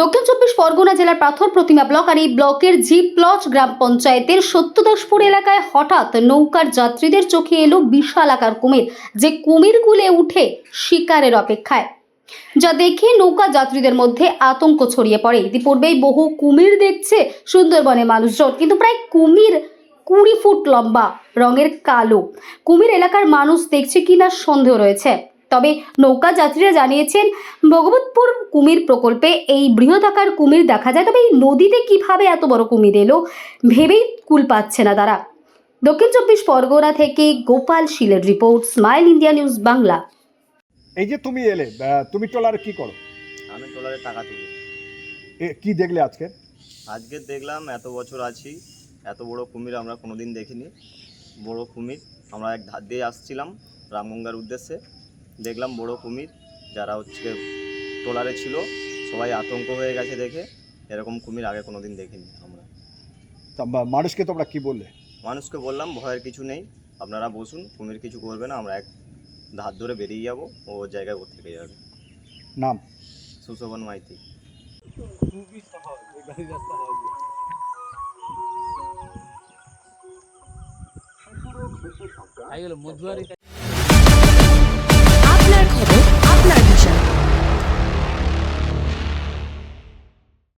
দক্ষিণ চব্বিশ পরগনা জেলার পাথর প্রতিমা ব্লক আর এই ব্লকের জি প্লট গ্রাম পঞ্চায়েতের সত্যদাসপুর এলাকায় হঠাৎ নৌকার যাত্রীদের চোখে এলো বিশাল আকার কুমির। যে কুমিরগুলে উঠে শিকারের অপেক্ষায়। যা দেখে নৌকা যাত্রীদের মধ্যে আতঙ্ক ছড়িয়ে পড়ে। ইতিপূর্বেই বহু কুমির দেখছে সুন্দরবনে মানুষজন। কিন্তু প্রায় কুমির কুড়ি ফুট লম্বা, রঙের কালো। কুমির এলাকার মানুষ দেখছে কিনা সন্দেহ রয়েছে। তবে নৌকা যাত্রীরা জানিয়েছেন ভগবতপুর কুমির প্রকল্পে এই বৃহদাকার কুমির দেখা যায় তবে এই নদীতে কীভাবে এত বড় কুমির এলো ভেবেই কুল পাচ্ছে না তারা। দক্ষিণ চব্বিশ পরগনা থেকে Gopal শীলের report smile India news Bangla. এই যে তুমি এলে তুমি ট্রলারে কি করো? আমি ট্রলারে টাকা তুলি। এ, কি দেখলে আজকে? আজকে দেখলাম এত বছর আছি এত বড় কুমির আমরা কোনোদিন দেখিনি। বড় কুমির আমরা এক ধার দিয়ে আসছিলাম রামগঙ্গার উদ্দেশ্যে। দেখলাম বড় কুমির যারা হচ্ছে ট্রলারে ছিল সবাই আতঙ্ক হয়ে গেছে দেখে। এরকম কুমির আগে কোনো দিন দেখিনি আমরা। মানুষকে তোমরা কি বললে? মানুষকে বললাম ভয়ের কিছু নেই। আপনারা বসুন কুমির কিছু করবে না আমরা এক ধার ধরে বেরিয়ে যাব ও ওর জায়গায় ওর থেকে যাবে। নাম? সুশোভন মাইতি। মধুয়ারি